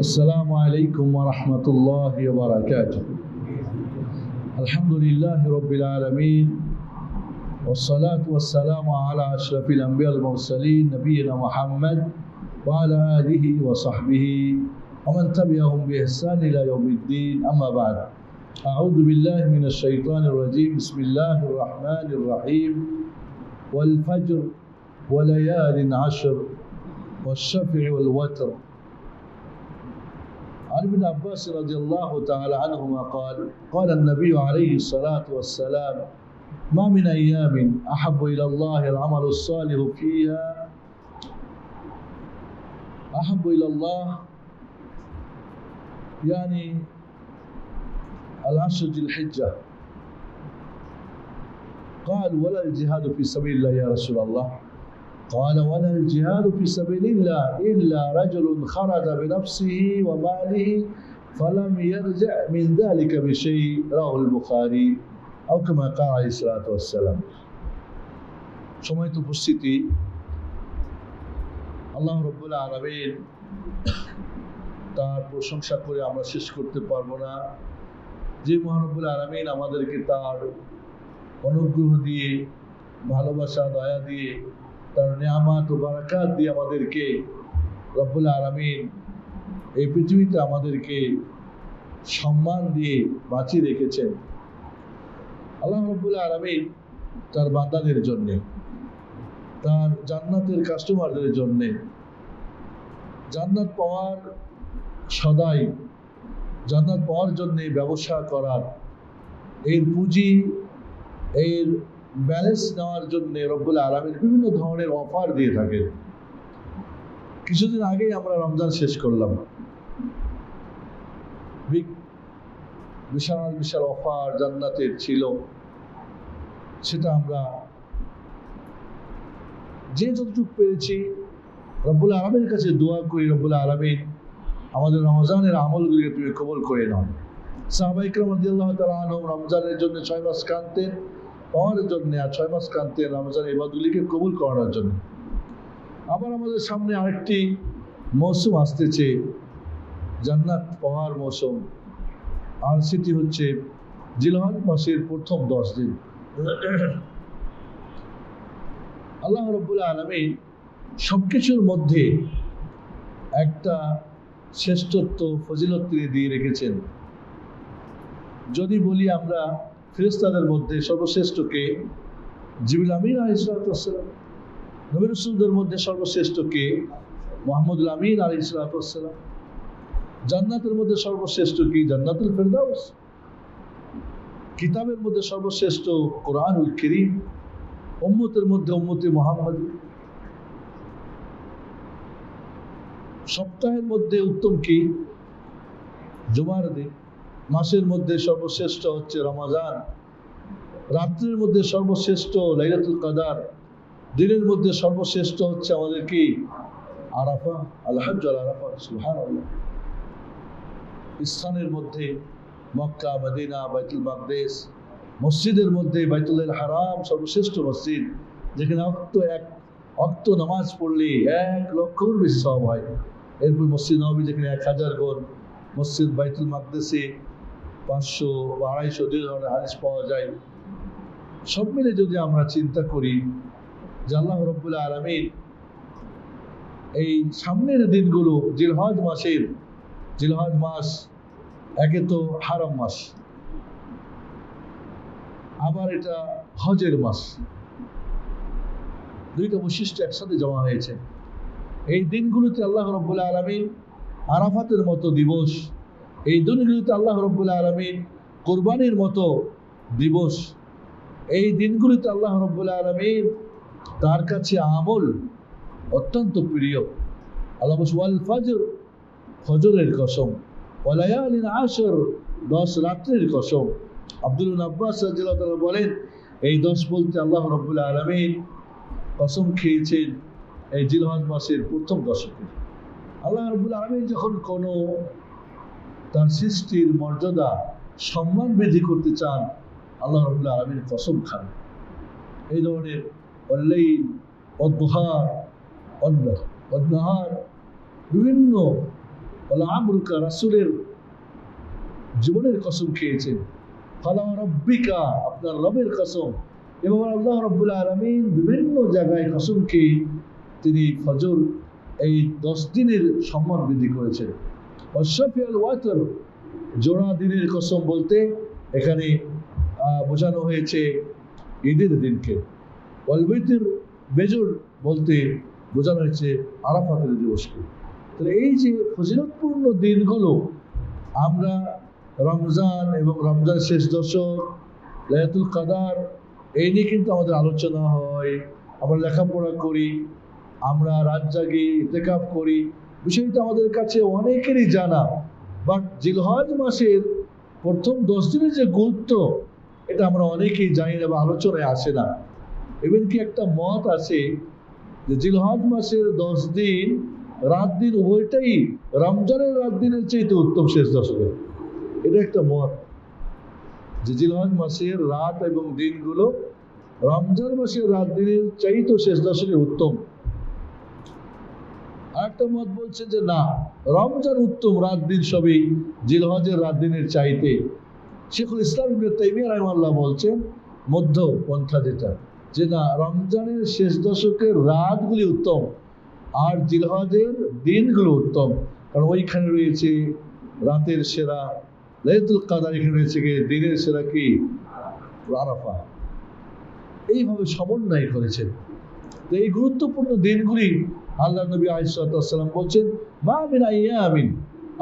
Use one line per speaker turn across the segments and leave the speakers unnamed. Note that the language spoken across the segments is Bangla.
السلام عليكم ورحمة الله وبركاته. الحمد لله رب العالمين والصلاة والسلام على أشرف الأنبياء المرسلين نبينا محمد وعلى آله وصحبه ومن تبعهم بإحسان إلى يوم الدين. أما بعد أعوذ بالله من الشيطان الرجيم. بسم الله الرحمن الرحيم. والفجر وليال عشر والشفع والوتر عن ابن عباس رضي الله تعالى عنهما قال قال النبي عليه الصلاة والسلام ما من أيام أحب إلى الله العمل الصالح فيها. أحب إلى الله يعني العشر ذي الحجة. قال ولا الجهاد في سبيل الله يا رسول الله. قال ولا الجهاد في سبيل الله إلا رجل خرج بنفسه وماله فلم يرجع من ذلك بشيء رواه البخاري أو كما قال عليه الصلاة والسلام সময় উপস্থিতি আল্লাহ রব্বুল আলমিন তার প্রশংসা করে আমরা শেষ করতে পারবো না যে মহানবুল আলমিন আমাদেরকে তার অনুগ্রহ দিয়ে ভালোবাসা দয়া দিয়ে তার নিয়ামাত ও বারাকাত দিয়ে আমাদেরকে রব্বুল আলমিন এই পৃথিবীতে আমাদেরকে সম্মান দিয়ে বাঁচিয়ে রেখেছেন। আল্লাহ রব্বুল আলমিন তার বান্দাদের জন্যে, তার জান্নাতের কাস্টমারদের জন্যে জান্নাত পাওয়ার সদাই জান্নাত পাওয়ার জন্যে ব্যবসা করার, এর পুঁজি, এর ব্যালেন্স নেওয়ার জন্য রব্বুল আলমীর বিভিন্ন ধরনের অফার দিয়ে থাকেন। কিছুদিন আগেই আমরা রমজান শেষ করলাম। বিশাল বিশাল অফার জান্নাতের ছিল। সেটা আমরা যে যতটুকু পেরেছি, রব্বুল আলমের কাছে দোয়া করি, রব্বুল আলমিন আমাদের রমজানের আমলগুলিকে তুমি কবল করে নাও। সাহবাইকরম আল্লাহ তালা রমজানের জন্য ছয় মাস কানতেন পাওয়ার জন্য আর ছয় মাস কান্তে রমজান এবাদগুলিকে কবুল করানোর জন্য। আবার আমাদের সামনে আরেকটি মৌসুম আসতেছে, জান্নাত পাওয়ার মৌসুম। আর সেটি হচ্ছে জিলহন মাসের প্রথম দশ দিন। আল্লাহ রব্বুল আলমী সব কিছুর মধ্যে একটা শ্রেষ্ঠত্ব ফজিলত তিনি দিয়ে রেখেছেন। যদি বলি আমরা ফেরেস্তাদের মধ্যে সর্বশ্রেষ্ঠকে জিবুল আমিন আলিসালাম নবী রসুলদের মধ্যে সর্বশ্রেষ্ঠকে মোহাম্মদুল আমিন আলী ইসলাতাম জান্নাতের মধ্যে সর্বশ্রেষ্ঠ কি? জান্নাতুল ফেরদাউস। কিতাবের মধ্যে সর্বশ্রেষ্ঠ কোরআনুল করিম, উম্মতের মধ্যে উম্মতি মোহাম্মদ। সপ্তাহের মধ্যে উত্তম কি? জুমার দিন। মাসের মধ্যে সর্বশ্রেষ্ঠ হচ্ছে রমাজান, রাত্রের মধ্যে সর্বশ্রেষ্ঠ লাইলাতুল কাদার, দিনের মধ্যে সর্বশ্রেষ্ঠ হচ্ছে আমাদের কি? আরাফা আলহাজ আরাফা সুহান স্থানের মধ্যে মক্কা, মদিনা, বাইতুল মাকদেশ মসজিদের মধ্যে বাইতুল হারাম, সর্বশ্রেষ্ঠ মসজিদ, যেখানে অক্ত এক, অক্ত নামাজ পড়লে এক লক্ষর বেশি সব হয়। এরপর মসজিদ নবী যেখানে এক হাজার গুণ, মসজিদ বাইতুল মাকদেশে পাঁচশো বা আড়াইশো যে ধরনের হাদিস পাওয়া যায়। সব মিলে যদি আমরা চিন্তা করি যে আল্লাহ আলমিন এই সামনের দিনগুলো জিলহজ মাসের, জিলহজ মাস একে তো হারাম মাস, আবার এটা হজের মাস। দুইটা বৈশিষ্ট্য একসাথে জমা হয়েছে। এই দিনগুলোতে আল্লাহ রব্বুল্লাহ আলমিন আরাফাতের মতো দিবস এই দিনগুলিতে আল্লাহ রব্বুল্লা আলমিন কোরবানির মতো দিবস, এই দিনগুলিতে আল্লাহ রব্বুল্লা আলমিন তার কাছে আমল অত্যন্ত প্রিয়। আল্লাহ ওয়াল ফজর, ফজরের কসম। ওয়ালায়ালিন আসর, দশ রাত্রের কসম। আব্দুল আব্বাস রাজিল্লাহ বলেন, এই দশ বলতে আল্লাহ রব্বুল্লা আলমিন কসম খেয়েছেন এই জিলহজ মাসের প্রথম দশকে। আল্লাহ রব্বুল আলমিন যখন কোনো তার সৃষ্টির মর্যাদা সম্মান বৃদ্ধি করতে চান আল্লাহ রবুল্লা আলমীর কসম খান। এই ধরনের অল্লাইন অদ্দোহা অন্য বিভিন্ন আমরুকা রাসুলের জীবনের কসম খেয়েছেন। ফালা রব্বিকা, আপনার রবের কসম। এবং আল্লাহ রব্বুল আলমিন বিভিন্ন জায়গায় কসম খেয়ে তিনি ফজর এই দশ দিনের সম্মান বৃদ্ধি করেছেন। অশফি আল ওয়াতর জোড়া দিনের কসম বলতে এখানে বোঝানো হয়েছে ঈদের দিনকে। অলবৈতের বেজর বলতে বোঝানো হয়েছে আরাফাতের দিবসকে। তাহলে এই যে ফজিলতপূর্ণ দিনগুলো, আমরা রমজান এবং রমজান শেষ দশক লায়াতুল কাদার, এই নিয়ে কিন্তু আমাদের আলোচনা হয়, আমরা লেখাপড়া করি, আমরা রাত জাগি ইতেকাফ করি বিষয়টা আমাদের কাছে অনেকেরই জানা। বাট জিলহজ মাসের প্রথম দশ দিনের যে গুরুত্ব, এটা আমরা অনেকেই জানি না বা আলোচনায় আসে না। এমন কি একটা মত আছে যে জিলহজ মাসের দশ দিন, রাত দিন উভয়টাই রমজানের রাত দিনের চাইতে উত্তম শেষ দশকে। এটা একটা মত যে জিলহজ মাসের রাত এবং দিনগুলো রমজান মাসের রাত দিনের চাইতে শেষ দশকে উত্তম। আরেকটা মত বলছে যে না, রমজান উত্তম রাত দিন সবই, জিলহজের রাত দিনের চাইতে। শেখুল ইসলাম ইবনে তাইমিয়া রাহিমাল্লাহ বলছেন, মধ্য পন্থা যেটা, যে না, রমজানের শেষ দশকের রাতগুলি উত্তম, আর জিলহজের দিনগুলো উত্তম। কারণ ওইখানে রয়েছে রাতের সেরা, লাইলাতুল কাদার এখানে রয়েছে কি দিনের সেরা কি? আরাফা এইভাবে সমন্বয় করেছেন। তো এই গুরুত্বপূর্ণ দিনগুলি আল্লাহ নবী আইসালাম বলছেন মা মিন আইয়ামিন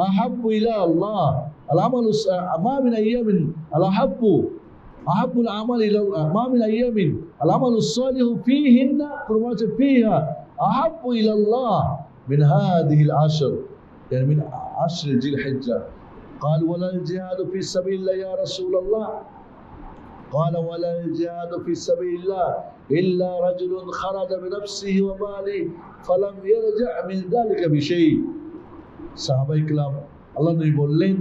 আহাব্বু ইলা আল্লাহ আল আমালু মা মিন আইয়ামিন আল আহাব্বু আহাব্বুল আমাল ইলা মা মিন আইয়ামিন আল আমালু সালিহু ফীহিন্না প্রমাণে ফীহা আহাব্বু ইলা আল্লাহ من هذه العشر يعني من عشر ذي الحجة قال ولا الجهاد في سبيل الله يا رسول الله قال ولا الجهاد في سبيل الله إلا رجل خرج بنفسه وماله فلم يرجع من ذلك بشيء সাহাবা ইকলাম আল্লাহ নবী বললেন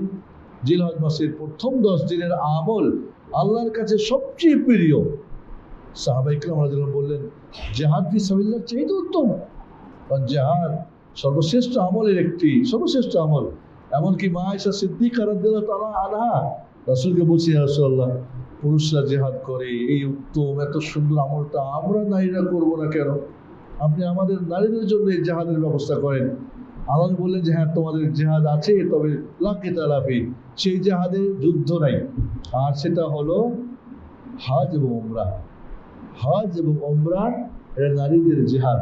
জিলহজ মাসের প্রথম দশ দিনের আমল আল্লাহর কাছে সবচেয়ে প্রিয় সাহাবা ইকলাম রাদিয়াল্লাহু বললেন জেহাদ ফি সাবিল্লাহ চাইতে উত্তম কারণ জেহাদ সর্বশ্রেষ্ঠ আমলের একটি সর্বশ্রেষ্ঠ আমল এমনকি মা আয়সা সিদ্দিক আরাদ্দাল্লাহ তাআলা আনহা রাসূলকে বলছি ইয়া রাসূলুল্লাহ পুরুষরা জেহাদ করে, এই উত্তম, এত সুন্দর আমলটা আমরা নারীরা করব না কেন? আপনি আমাদের নারীদের জন্য এই জেহাদের ব্যবস্থা করেন। আল্লাহ বললেন যে হ্যাঁ তোমাদের জেহাদ আছে, তবে লাকে তালাফি, সেই জেহাদে যুদ্ধ নাই। আর সেটা হলো হজ এবং ওমরা হজ এবং ওমরা এটা নারীদের জেহাদ,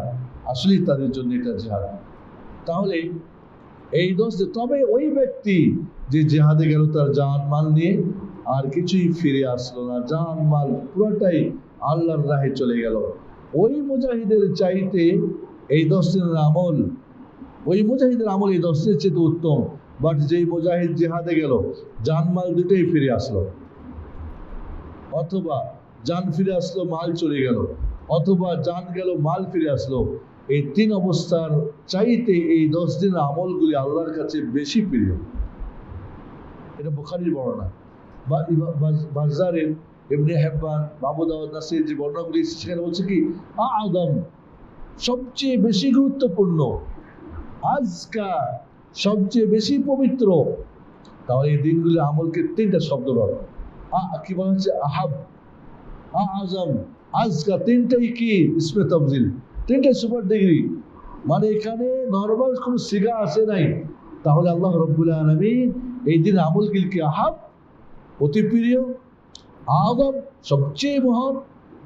আসলেই তাদের জন্য এটা জেহাদ। তাহলে এই দোষ তবে ওই ব্যক্তি যে জেহাদে গেল তার জান, মাল নিয়ে আর কিছুই ফিরে আসলো না। জান মাল পুরোটাই আল্লাহর রাহে চলে গেল। ওই মুজাহিদের চাইতে এই দশ দিনের আমল, ওই মুজাহিদের আমল এই দশ দিনের চেয়ে উত্তম। বাট যেই মুজাহিদ জেহাদে গেল জান মাল দুটোই ফিরে আসলো। অথবা জান ফিরে আসলো, মাল চলে গেল। অথবা জান গেল, মাল ফিরে আসলো। এই তিন অবস্থার চাইতে এই দশ দিনের আমলগুলি আল্লাহর কাছে বেশি প্রিয়। এটা বুখারির বর্ণনা। বা বাজারের এমনি হেব্বান মাহমুদ আওয়াজ নাসির যে বর্ণনাগুলি সেখানে বলছে কি আদম সবচেয়ে বেশি গুরুত্বপূর্ণ, আজকা সবচেয়ে বেশি পবিত্র। তাহলে এই দিনগুলি আমলকে তিনটা শব্দ পাবে আ কি বলা হচ্ছে? আহাব। আ আজম আজকা তিনটাই কি? ইসমে তফজিল তিনটাই সুপার ডিগ্রি। মানে এখানে নর্মাল কোনো সিগা আসে নাই। তাহলে আল্লাহ রব্বুল আলমী এই দিন আমলগুলিকে আহাব অতি প্রিয়, আদম সবচেয়ে মহান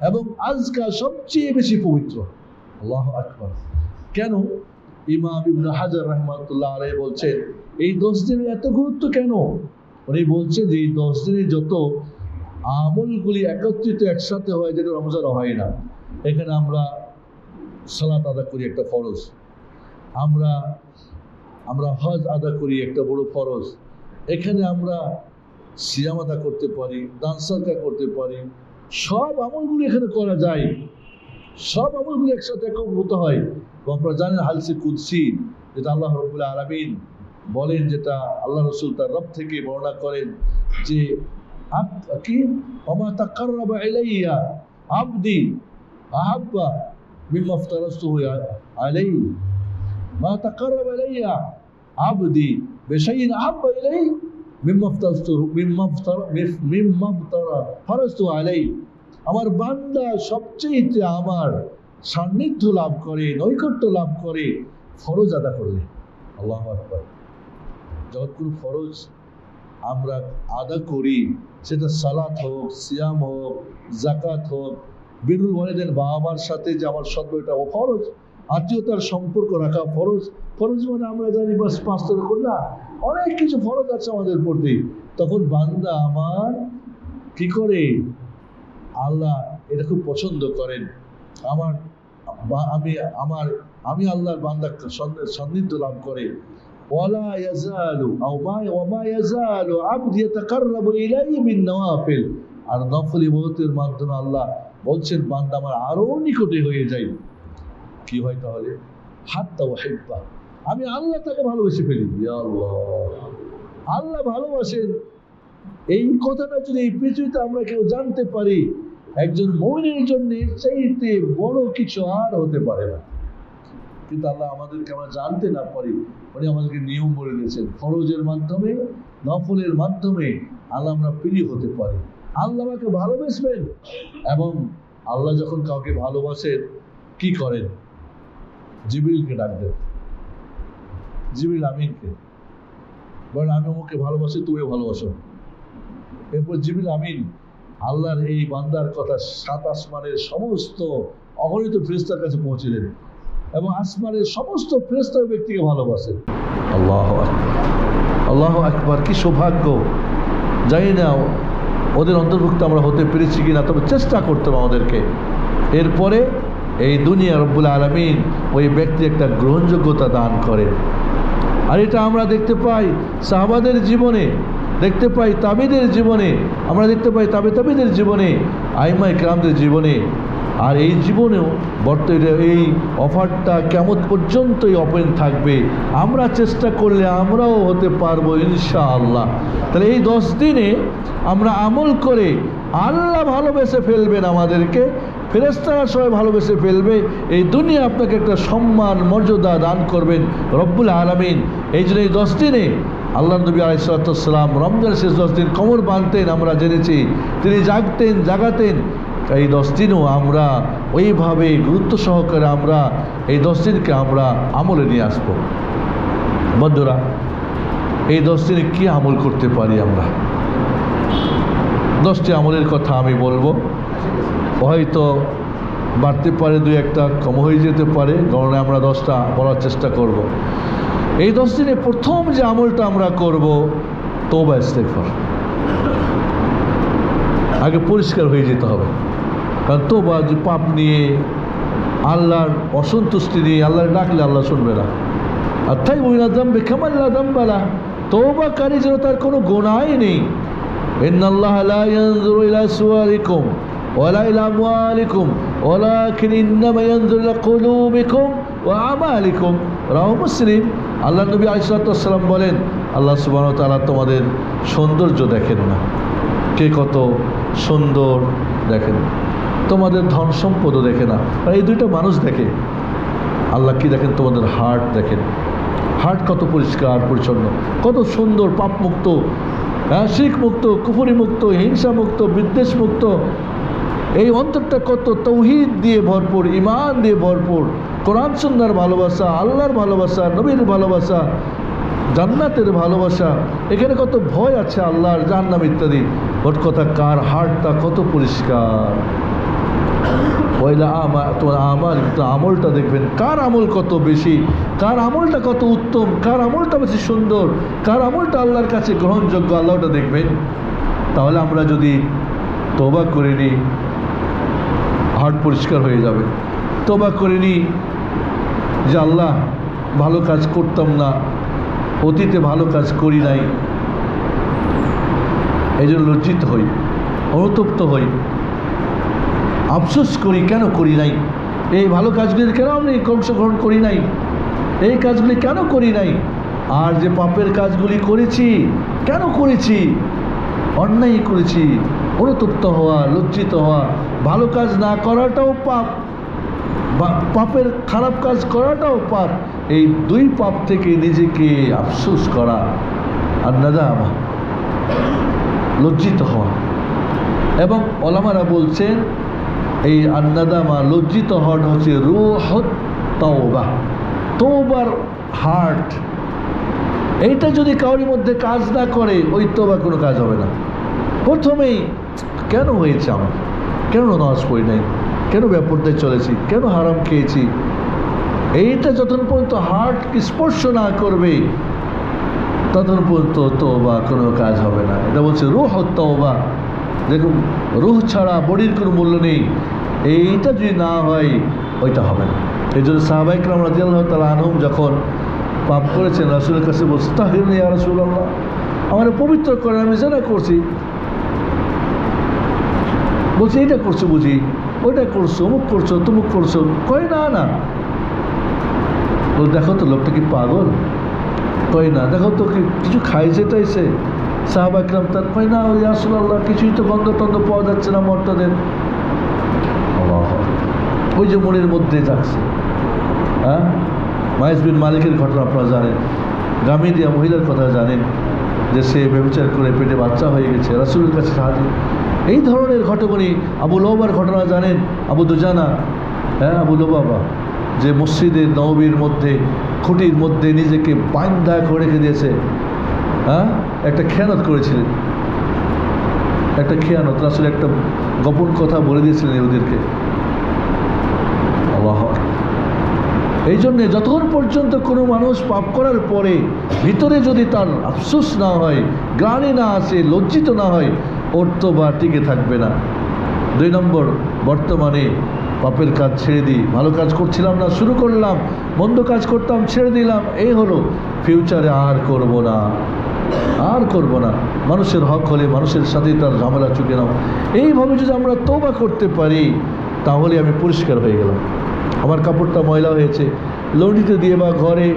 এবং আজকা সবচেয়ে বেশি পবিত্র। আল্লাহ আকবর। কেন? ইমাম ইবন হাজার রহমাতুল্লাহ আলাই বলছেন, এই দশ দিনের এত গুরুত্ব কেন? উনি বলছেন যে, এই দশ দিনে যত আমলগুলি একত্রিত একসাথে হয়, যেটা রমজান হয় না। এখানে আমরা সালাত আদা করি একটা ফরজ। আমরা আমরা হজ আদা করি একটা বড় ফরজ। এখানে আমরা সিয়াম আদা করতে পারি দান করতে পারি, সব আমলগুলি এখানে করা যায়। সব আমলগুলি একসাথে একত্রিত হয়। আপনারা জানেন হালসে কুদ্সি, যেটা আল্লাহ রবুল্লাহ আলমিন বলেন, যেটা আল্লাহ রসুল তার রব থেকে বর্ণনা করেন যে কি? অমা তাকাররাবা ইলাইয়া আবদি আহাব্বা মিম্মা ইফতারাসতুহু আলাইহি। মা তাকাররাবা ইলাইয়া আবদি বেশাইন আব্বা ইলাই আমার বান্দা সবচেয়ে আমার সান্নিধ্য লাভ করে, নৈকট্য লাভ করে, ফরজ আদা করলে। আল্লাহ আকবার। যখন কোনো ফরজ আমরা আদা করি, সেটা সালাত হোক, সিয়াম হোক জাকাত হোক, বিরুল ওয়ালিদের বাবা মার সাথে যে আমার সদ্যটা ও ফরজ, আত্মীয়তার সম্পর্ক রাখা ফরজ ফরজ মানে আমরা জানি বাস পাঁচ করি না অনেক কিছু ফরজ আছে আমাদের প্রতি। তখন বান্দা আমার কি করে? আল্লাহ এটা খুব পছন্দ করেন। আমার আমি আমার, আমি আল্লাহর বান্দা সন্নি- সান্নিধ্য লাভ করে। ওয়ালা ইয়াজালু, আও মা ওমা ইয়াজালু আবদি ইয়াতাকাররাবু ইলাইহি বিন নওয়াফিল। আর নফল ইবাদতের মাধ্যমে আল্লাহ বলছেন, বান্দা আমার আরও নিকটে হয়ে যায় কি হয় তাহলে? হাত্তা ওয়াহিব্বা আমি আল্লাহ তাকে ভালোবেসে ফেলি। আল্লাহ। আল্লাহ ভালোবাসেন। এই কথাটা যদি এই পৃথিবীতে আমরা কেউ জানতে পারি, একজন মমিনের জন্য চাইতে বড় কিছু আর হতে পারে না। কিন্তু আল্লাহ আমাদেরকে আমরা জানতে না পারি, উনি আমাদেরকে নিয়ম বলে দিয়েছেন। ফরজের মাধ্যমে, নফলের মাধ্যমে আল্লাহ আমরা প্রিয় হতে পারি। আল্লাহ আমাকে ভালোবাসবেন। এবং আল্লাহ যখন কাউকে ভালোবাসেন, কি করেন? জিবিলকে ডাকবেন জিবিল আমিনকে। বলেন আমি আমাকে ভালোবাসি, তুমিও ভালোবাসো। এরপর জিবিল আমিন আল্লাহর এই বান্দার কথা সাত আসমানের সমস্ত অগণিত ফেরেস্তার কাছে পৌঁছে দেন এবং আসমানের সমস্ত ফেরেস্তা ওই ব্যক্তিকে ভালোবাসেন। আল্লাহ আল্লাহ আকবার, কি সৌভাগ্য। জানি না ওদের অন্তর্ভুক্ত আমরা হতে পেরেছি কিনা, তবে চেষ্টা করতাম আমাদেরকে। এরপরে এই দুনিয়া রব্বুল আলমিন ওই ব্যক্তি একটা গ্রহণযোগ্যতা দান করেন। আর এটা আমরা দেখতে পাই সাহাবাদের জীবনে, দেখতে পাই তাবিদের জীবনে, আমরা দেখতে পাই তাবে তাবিদের জীবনে আইমা ইকরামদের জীবনে। আর এই জীবনেও বর্তমানে এই অফারটা কেমন পর্যন্তই ওপেন থাকবে, আমরা চেষ্টা করলে আমরাও হতে পারব ইনশাআল্লাহ। তাহলে এই দশ দিনে আমরা আমল করে আল্লাহ ভালোবেসে ফেলবেন আমাদেরকে ফেরেস্তারা সবাই ভালোবেসে ফেলবে। এই দুনিয়া আপনাকে একটা সম্মান, মর্যাদা দান করবেন রব্বুল আলমিন। এই জন্য এই দশ দিনে আল্লাহ নবী আলাইসালাম রমজান শেষ দশ দিন কমর বাঁধতেন আমরা জেনেছি। তিনি জাগতেন, জাগাতেন। এই দশ দিনও আমরা ওইভাবে গুরুত্ব সহকারে আমরা এই দশ দিনকে আমরা আমলে নিয়ে আসব। বন্ধুরা, এই দশ দিনে কী আমল করতে পারি আমরা? দশটি আমলের কথা আমি বলব। হয়তো বাড়তে পারে দুই একটা, কম হয়ে যেতে পারে গণনে আমরা দশটা বলার চেষ্টা করব। এই দশ দিনে প্রথম যে আমলটা আমরা করব তোবা ইস্তেফার আগে পরিষ্কার হয়ে যেতে হবে। কারণ তোবা যে পাপ নিয়ে আল্লাহর অসন্তুষ্টি নিয়ে আল্লাহর ডাকলে আল্লাহ শুনবে না। আর তাই মহিলা দাম্বে খামাল্লা দাম্বালা তোবাকারী যেন তার কোনো গোনাই নেই। ولا إلى أموالكم ولكن إنما ينظر إلى قلوبكم وأعمالكم রাও মুসলিম আল্লাহ নবী আলিসাল্লাম বলেন আল্লাহ সুবাহ তালা তোমাদের সৌন্দর্য দেখেন না কে কত সুন্দর দেখেন তোমাদের ধন সম্পদও দেখে না আর এই দুইটা মানুষ দেখে আল্লাহ কি দেখেন তোমাদের হার্ট দেখেন হার্ট কত পরিষ্কার পরিচ্ছন্ন কত সুন্দর পাপমুক্ত হ্যাঁ শিখ মুক্ত কুফুরি মুক্ত হিংসা মুক্ত বিদ্বেষ মুক্ত এই অন্তরটা কত তৌহিদ দিয়ে ভরপুর ইমান দিয়ে ভরপুর। কোরআন সুন্দর ভালোবাসা, আল্লাহর ভালোবাসা, নবীর ভালোবাসা, জান্নাতের ভালোবাসা, এখানে কত ভয় আছে আল্লাহর জান্নাম ইত্যাদি। ওর কথা, কার হার্টটা কত পরিষ্কার। ওইলা আমা আমার আমলটা দেখবেন, কার আমল কত বেশি, কার আমলটা কত উত্তম, কার আমলটা বেশি সুন্দর, কার আমলটা আল্লাহর কাছে গ্রহণযোগ্য, আল্লাহটা দেখবেন। তাহলে আমরা যদি তোবা করে নিই হার্ট পরিষ্কার হয়ে যাবে। তোবা করে নিই যে আল্লাহ, ভালো কাজ করতাম না, অতীতে ভালো কাজ করি নাই। এই জন্য লজ্জিত হই, অনুতপ্ত হই। আফসোস করি, কেন করি নাই? এই ভালো কাজগুলির কেন আমি অংশগ্রহণ করি নাই। এই কাজগুলি কেন করি নাই? আর যে পাপের কাজগুলি করেছি, কেন করেছি? অন্যায় করেছি, অনুতপ্ত হওয়া, লজ্জিত হওয়া ভালো কাজ না করাটাও পাপ, বা পাপের খারাপ কাজ করাটাও পাপ। এই দুই পাপ থেকে নিজেকে আফসোস করা আর নাদামা, লজ্জিত হওয়া। এবং ওলামারা বলছেন, এই আন্নাদামা লজ্জিত হওয়াটা হচ্ছে রুহ তওবা, তওবার হার্ট। এইটা যদি কাউরির মধ্যে কাজ না করে, ওই তওবা কোনো কাজ হবে না। প্রথমেই, কেন হয়েছে আমার? কেন নামাজ পড়ি নাই? কেন ব্যাপারটায় চলেছি? কেন হারাম খেয়েছি? এইটা যতক্ষণ পর্যন্ত হার্টকে স্পর্শ না করবে, ততক্ষণ পর্যন্ত তওবা কোনো কাজ হবে না। এটা বলছে রুহ তওবা। দেখুন, রুহ ছাড়া বডির কোনো মূল্য নেই। এইটা যদি না হয়, ওইটা হবে না। এই জন্য সাহাবাইকরাম রাজি আল্লাহ তালা আনহুম যখন পাপ করেছেন, রাসুলের কাছে বলছে তাহির নেই রাসুল আল্লাহ আমার পবিত্র করে আমি যেটা করছি। বলছে এটা করছ বুঝি? ওইটা করছ, অমুক করছ, তমুক করছ। কয়, না না। দেখো তো, লোকটা কি পাগল? কয়, না। দেখো তো কিছু খাইছে টাইছে সাহাবা ইকরাম তার, কয়, না, ওই আসল আল্লাহ কিছুই তো গন্ধ টন্ধ পাওয়া যাচ্ছে না মর্তাদের। ওই যে মনের মধ্যে যাচ্ছে। হ্যাঁ? মাইজ বিন মালিকের ঘটনা আপনারা জানেন। গামিদিয়া মহিলার কথা জানেন যে সে ব্যবচার করে পেটে বাচ্চা হয়ে গেছে। রাসুলের কাছে সাহায্য এই ধরনের ঘটনাগুলি আবু লোবার ঘটনা জানেন? আবু দুজানা হ্যাঁ আবু লোবাবা যে মসজিদের নবীর মধ্যে, খুঁটির মধ্যে নিজেকে বান্ধা করে রেখে দিয়েছে। হ্যাঁ একটা খেয়ানত করেছিলেন। একটা খেয়ানত আসলে একটা গোপন কথা বলে দিয়েছিলেন ওদেরকে এই জন্যে যতক্ষণ পর্যন্ত কোনো মানুষ পাপ করার পরে ভিতরে যদি তার আফসোস না হয়, গ্লানি না আসে, লজ্জিত না হয় তো বা টিকে থাকবে না। দুই নম্বর, বর্তমানে পাপের কাজ ছেড়ে দিই। ভালো কাজ করছিলাম না, শুরু করলাম, মন্দ কাজ করতাম, ছেড়ে দিলাম। এই হলো ফিউচারে আর করব না। আর করব না। মানুষের হক হলে মানুষের সাথে তার ঝামেলা চুকে নাও। এইভাবে যদি আমরা তোবা করতে পারি, তাহলে আমি পরিষ্কার হয়ে গেলাম। আমার কাপড়টা ময়লা হয়েছে। লন্ডিতে দিয়ে বা ঘরে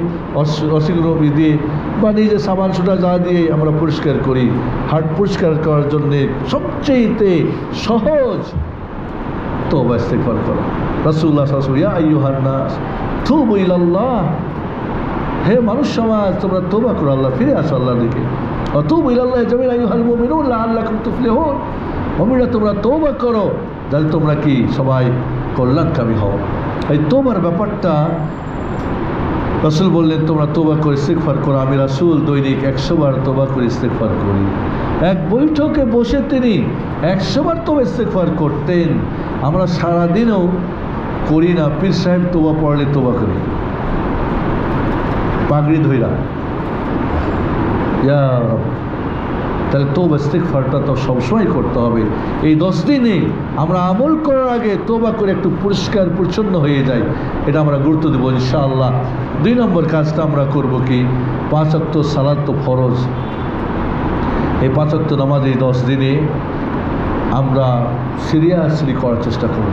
অসিগ্রবি দিয়ে বা নিজের সাবান সুটা যা দিয়ে আমরা পরিষ্কার করি, হাট পরিষ্কার করার জন্যে সবচেয়েতে সহজ তো ইস্তেগফার করো। রাসূলুল্লাহ সাল্লাল্লাহু আলাইহি ইয়া আইয়ুহান নাস, তুবু ইলাল্লাহ। হে মানুষ সমাজ, তোমরা তোবা করো, আল্লাহ ফিরে আসো আল্লাহর দিকে। অতুবু ইলাল্লাহ জামিল আইয়ুহাল মুমিনুন, লাআল্লাকুম তুফলিহুন। মুমিনরা, তোমরা তোবা করো তাহলে তোমরা কি সবাই কল্যাণকামী হও? এই তোমার ব্যাপারটা রসুল বললেন, তোমরা তোবা করে ইস্তেকফার করো, আমি রাসুল দৈনিক একশোবার তোবা করে ইস্তেকফার করি। এক বৈঠকে বসে তিনি একশোবার তোবা ইস্তেকফার করতেন। আমরা সারাদিনও করি না। পীর সাহেব তোবা পড়লে তোবা করি। পাগড়ি ধৈরা ইয়া। তাহলে তোবা ইস্তেগফারটা তো সবসময় করতে হবে। এই দশ দিনে আমরা আমল করার আগে তোবা করে একটু পরিষ্কার, পরিচ্ছন্ন হয়ে যায় এটা আমরা গুরুত্ব দেবো ইনশাআল্লাহ। দুই নম্বর কাজটা আমরা করব কি? পাঁচ অক্ত সালাদ তো ফরজ। এই পাঁচ অক্ত নামাজ এই দশ দিনে আমরা সিরিয়াসলি করার চেষ্টা করব।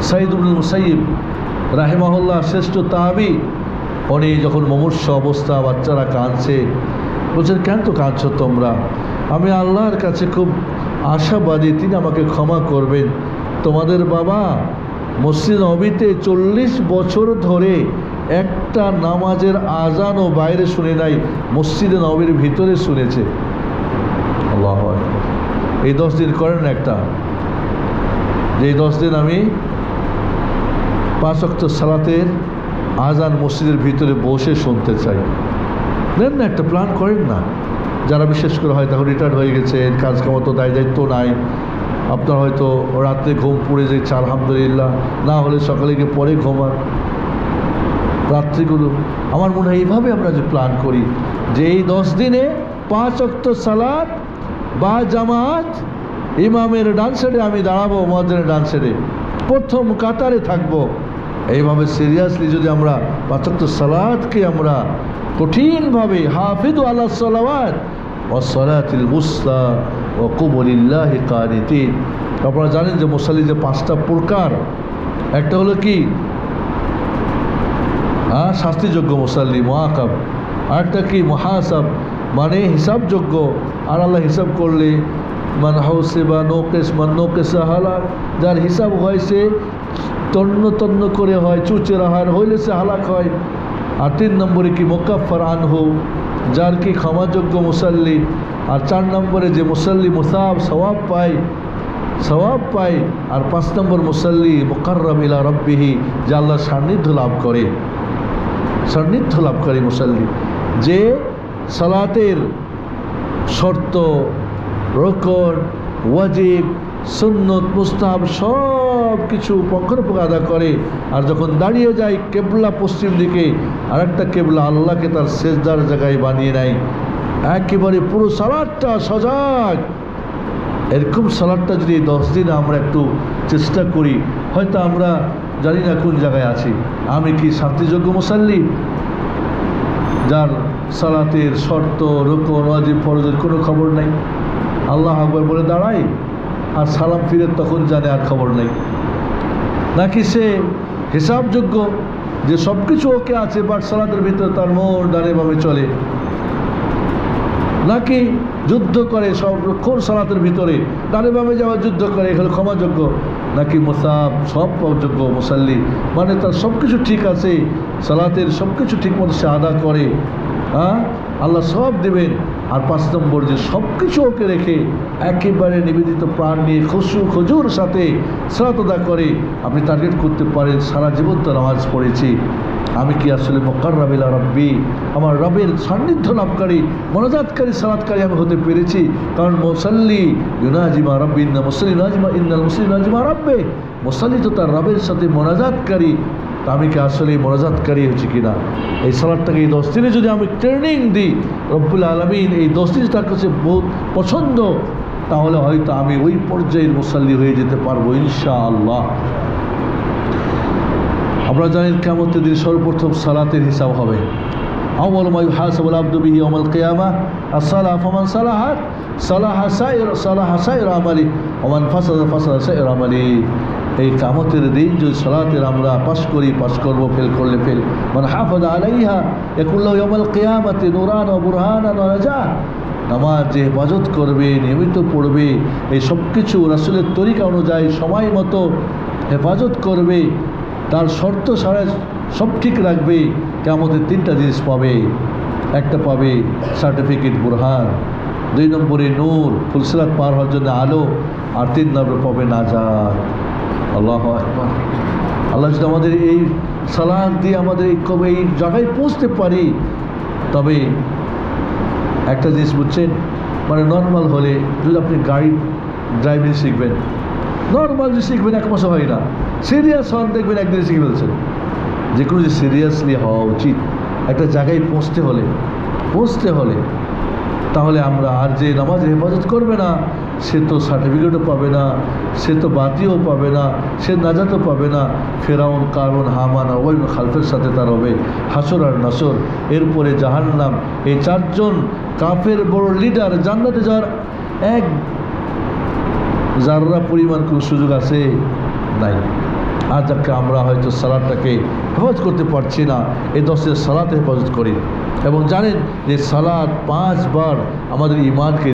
সাইদুল মুসাইব রাহেমাহুল্লাহ শ্রেষ্ঠ তাবি। উনি যখন মমর্ষ অবস্থা, বাচ্চারা কাঁদছে। বলছেন কেন তো কাঁদছো তোমরা? আমি আল্লাহর কাছে খুব আশাবাদী, তিনি আমাকে ক্ষমা করবেন। তোমাদের বাবা মসজিদ নবীতে চল্লিশ বছর ধরে একটা নামাজের আজানও বাইরে শুনে নাই, মসজিদে নবীর ভিতরে শুনেছে। আল্লাহ। এই দশ দিন করেন একটা। যে দশ দিন আমি পাঁচ সালাতের আজান মসজিদের ভিতরে বসে শুনতে চাই। নেন না, একটা প্ল্যান করেন না। যারা বিশেষ করে হয় তখন রিটায়ার্ড হয়ে গেছেন কাজ কামতো দায় দায়িত্ব নাই। আপনার হয়তো রাত্রে ঘুম পড়ে যাচ্ছে আলহামদুলিল্লাহ। না হলে সকালে গিয়ে পরে ঘুমান। রাত্রিগুলো। আমার মনে হয় এইভাবে আমরা যে প্ল্যান করি, যে এই দশ দিনে পাঁচ অক্ত সালাদ বা জামাত, ইমামের ডান সাইডে আমি দাঁড়াবো মহাজনের ডান সাইডে প্রথম কাতারে থাকব। এইভাবে সিরিয়াসলি যদি আমরা পাঁচক্ত সালাদকে আমরা কঠিনভাবে হাফিদ আল্লাহ সালাওয়াত ও সলাতিল মুসলা ও কুবলিল্লাহ কানিতিন। আপনারা জানেন যে মুসাল্লি যে পাঁচটা প্রকার। একটা হলো কি? হ্যাঁ শাস্তিযোগ্য মুসাল্লি মহাকাব আরেকটা কি? মহাসাব মানে হিসাবযোগ্য। আর আল্লাহ হিসাব করলে, মান হাউসে বা নোকেশ, মান নোকেশা হালাক যার হিসাব হয় সে তন্ন তন্ন করে হয়, চুচেরা হয়, হইলে সে হালাক হয়। আর তিন নম্বরে কি? মোকাফার আনহু, যার কি ক্ষমাযোগ্য মুসাল্লি। আর চার নম্বরে যে মুসাল্লি মুসাব, সওয়াব পায় সওয়াব পায়। আর পাঁচ নম্বর মুসাল্লি মোকাররম ইলা রব্বিহি, যে আল্লাহ সান্নিধ্য লাভ করে। সান্নিধ্য লাভ করে মুসাল্লি। যে সালাতের শর্ত, রকন, ওয়াজিব, সুন্নত, মুস্তাহাব সব কিছু পক্ষরপক্ষ আদা করে। আর যখন দাঁড়িয়ে যায় কেবলা পশ্চিম দিকে আর একটা কেবলা আল্লাহকে তার শেষদার জায়গায় বানিয়ে নেয়। একেবারে পুরো সালাদটা সজাগ। এরকম সালাদটা যদি দশ দিন আমরা একটু চেষ্টা করি, হয়তো আমরা জানি না কোন জায়গায় আছি। আমি কি শান্তিযোগ্য মুসাল্লি? যার সালাতের শর্ত, রোকন, ওয়াজিব, ফরজের কোনো খবর নেই। আল্লাহ আকবর বলে দাঁড়াই আর সালাম ফিরে তখন জানে আর খবর নেই। নাকি সে হিসাবযোগ্য যে সব কিছু ওকে আছে বাট সালাতের ভিতরে তার ডানে বামে চলে। নাকি যুদ্ধ করে সবক্ষণ সালাতের ভিতরে বামে যাওয়া, যুদ্ধ করে, এগুলো ক্ষমাযোগ্য? নাকি মোসাব সব যোগ্য মুসাল্লি? মানে তার সব কিছু ঠিক আছে, সালাতের সব কিছু ঠিক মতো সে আদা করে। হ্যাঁ? আল্লাহ সব দেবেন। আর পাঁচ নম্বর যে সব কিছু ওকে রেখে একেবারে নিবেদিত প্রাণ নিয়ে খুশু খজুর সাথে আদা করে আপনি টার্গেট করতে পারেন, সারা জীবন তো নামাজ পড়েছি। আমি কি আসলে মোকাররাবিলা রব্বি? আমার রবের সান্নিধ্য লাভকারী, মনোজাতকারী, সালাতকারী আমি হতে পেরেছি। কারণ মুসাল্লি ইউনাজিমা রব্বি ইন্না মুসলি নাজিমা ইন্নাল মুসলিম নাজিমা রব্বে। মুসাল্লি তো তার রবের সাথে মনোজাতকারী। তো আমি কি আসলে এই মনাজাতকারী হচ্ছি কিনা? এই সালাদটাকে এই দশ দিনে যদি আমি ট্রেনিং দিই, রব্বুল আলমিন এই দশ দিন তার কাছে বহুত পছন্দ, তাহলে হয়তো আমি ওই পর্যায়ের মুসাল্লি হয়ে যেতে পারব ইনশা আল্লাহ আমরা জানি কেমতের দিন সর্বপ্রথম সালাতের হিসাব হবে। অমলময় এই কামতের দিন যদি সালাতের আমরা পাশ করি, পাশ করব, ফেল করলে ফেল। মানে হাফাদ আলাইহা একুল্লাহ ইয়ামাল কিয়ামাতে নুরান ওয়া নাজাত নামাজ যে হেফাজত করবে, নিয়মিত পড়বে, এই সব কিছু রাসুলের তরিকা অনুযায়ী সময় মতো হেফাজত করবে, তার শর্ত সারা সব ঠিক রাখবে কেমতের তিনটা জিনিস পাবে। একটা পাবে সার্টিফিকেট বুরহান, দুই নম্বরে নূর ফুলসিরাত পার হওয়ার জন্য আলো, আর তিন নম্বরে পাবে নাজাত। আল্লাহ আল্লাহ যদি আমাদের এই সালাদ দিয়ে আমাদের এই কবে এই জায়গায় পৌঁছতে পারি, তবে একটা জিনিস বুঝছেন মানে নর্মাল হলে যদি আপনি গাড়ি ড্রাইভিং শিখবেন নর্মাল যে শিখবেন এক মাসে হয় না। সিরিয়াস হন, দেখবেন একদিন শিখে ফেলছেন। যে কোনো যে সিরিয়াসলি হওয়া উচিত। একটা জায়গায় পৌঁছতে হলে পৌঁছতে হলে তাহলে আমরা আর যে নামাজ হেফাজত করবে না, সে তো সার্টিফিকেটও পাবে না, সে তো বাতিও পাবে না, সে নাজাতও পাবে না। ফেরাউন কারণ হামান ওই খালফের সাথে তার হবে হাসর আর নাসর। এরপরে জাহান্নাম, এই চারজন কাফের বড় লিডার জান্নাতে যাওয়ার এক যাররা পরিমাণ কোনো সুযোগ আছে নাই। আর যাকে আমরা হয়তো সালাদটাকে হেফাজত করতে পারছি না, এই দশের সালাতে হেফাজত করি। এবং জানেন যে সালাদ পাঁচবার আমাদের ইমানকে